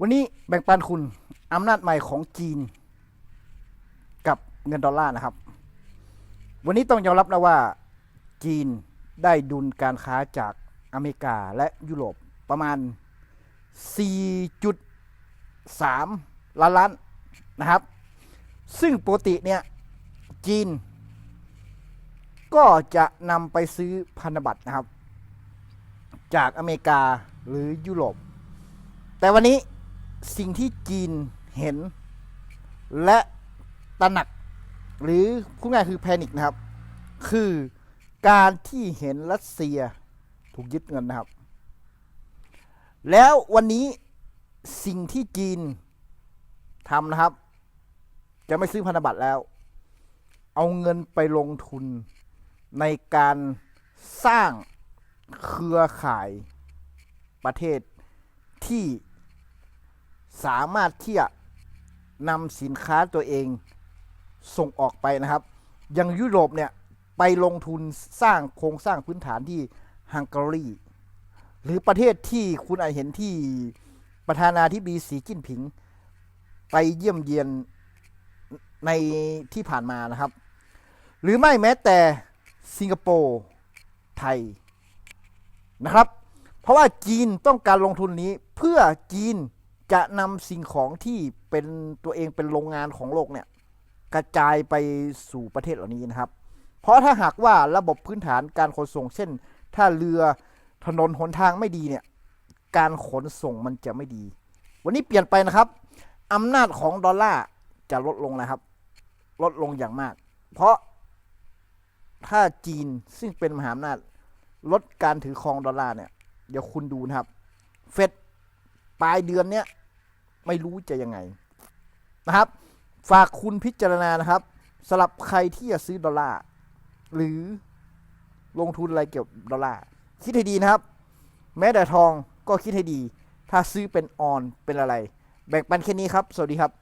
วันนี้แบ่งปันคุณอำนาจใหม่ของจีน กับเงินดอลลาร์นะครับ วันนี้ต้องยอมรับนะว่าจีนได้ดุลการค้าจากอเมริกาและยุโรปประมาณ 4.3 ล้านล้านนะครับ ซึ่งปกติเนี่ยจีน ก็จะนำไปซื้อพันธบัตรนะครับ จากอเมริกาหรือยุโรปแต่วันนี้ สิ่งที่จีนเห็น และตระหนัก หรือพูดง่ายคือแพนิคนะครับ คือการที่เห็นรัสเซียถูกยึดเงินนะครับ แล้ววันนี้สิ่งที่จีนทำนะครับ จะไม่ซื้อพันธบัตรแล้ว เอาเงินไปลงทุนในการสร้างเครือข่ายประเทศที่ สามารถที่จะนำสินค้าตัวเองส่งออกไปนะครับ อย่างยุโรปเนี่ยไปลงทุนสร้างโครงสร้างพื้นฐานที่ฮังการีหรือประเทศที่คุณอาจเห็นที่ประธานาธิบดีสีจิ้นผิง ไปเยี่ยมเยียนในที่ผ่านมานะครับ หรือไม่แม้แต่สิงคโปร์ไทยนะครับ เพราะว่าจีนต้องการลงทุนนี้เพื่อจีน จะนำสิ่งของที่เป็นตัวเองเป็นโรงงานของโลกเนี่ยกระจายไปสู่ประเทศเหล่านี้นะครับ เพราะถ้าหากว่าระบบพื้นฐานการขนส่ง เช่น ถ้าเรือถนนหนทางไม่ดีเนี่ยการขนส่งมันจะไม่ดี วันนี้เปลี่ยนไปนะครับอำนาจของดอลลาร์จะลดลงนะครับ ลดลงอย่างมาก เพราะถ้าจีนซึ่งเป็นมหาอำนาจลดการถือครองดอลลาร์เนี่ย เดี๋ยวคุณดูนะครับ เฟด ปลายเดือนเนี้ยไม่รู้จะยังไงนะครับ ฝากคุณพิจารณานะครับสำหรับใครที่จะซื้อดอลลาร์หรือลงทุนอะไรเกี่ยวกับดอลลาร์คิดให้ดีนะครับ แม้แต่ทองก็คิดให้ดี ถ้าซื้อเป็นออนเป็นอะไร แบ่งปันแค่นี้ครับ สวัสดีครับ